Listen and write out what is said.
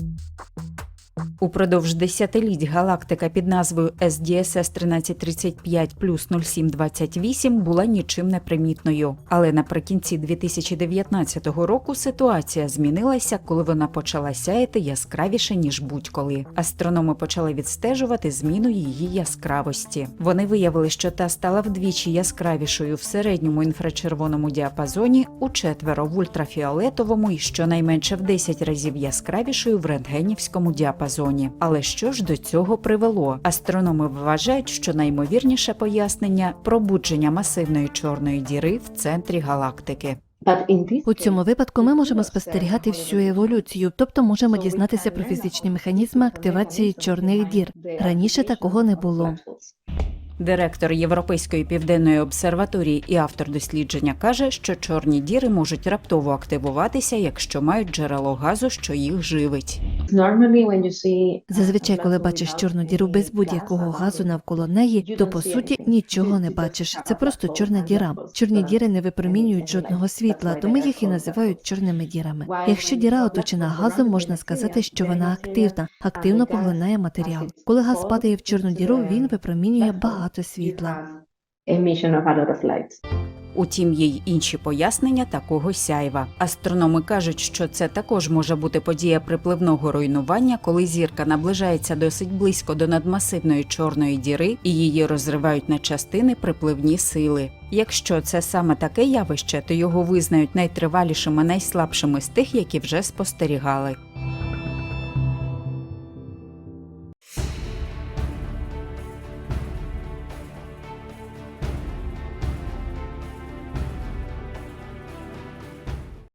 you Упродовж десятиліть галактика під назвою SDSS 1335 плюс 0728 була нічим не примітною. Але наприкінці 2019 року ситуація змінилася, коли вона почала сяяти яскравіше ніж будь-коли. Астрономи почали відстежувати зміну її яскравості. Вони виявили, що та стала вдвічі яскравішою в середньому інфрачервоному діапазоні, у четверо в ультрафіолетовому і щонайменше в 10 разів яскравішою в рентгенівському діапазоні. Але що ж до цього привело? Астрономи вважають, що наймовірніше пояснення пробудження масивної чорної діри в центрі галактики. У цьому випадку ми можемо спостерігати всю еволюцію, тобто можемо дізнатися про фізичні механізми активації чорних дір. Раніше такого не було. Директор Європейської південної обсерваторії і автор дослідження каже, що чорні діри можуть раптово активуватися, якщо мають джерело газу, що їх живить. Зазвичай, коли бачиш чорну діру без будь-якого газу навколо неї, то по суті нічого не бачиш. Це просто чорна діра. Чорні діри не випромінюють жодного світла, тому їх і називають чорними дірами. Якщо діра оточена газом, можна сказати, що вона активна, активно поглинає матеріал. Коли газ падає в чорну діру, він випромінює багато світла. Утім, є й інші пояснення такого сяйва. Астрономи кажуть, що це також може бути подія припливного руйнування, коли зірка наближається досить близько до надмасивної чорної діри і її розривають на частини припливні сили. Якщо це саме таке явище, то його визнають найтривалішим і найслабшим із тих, які вже спостерігали.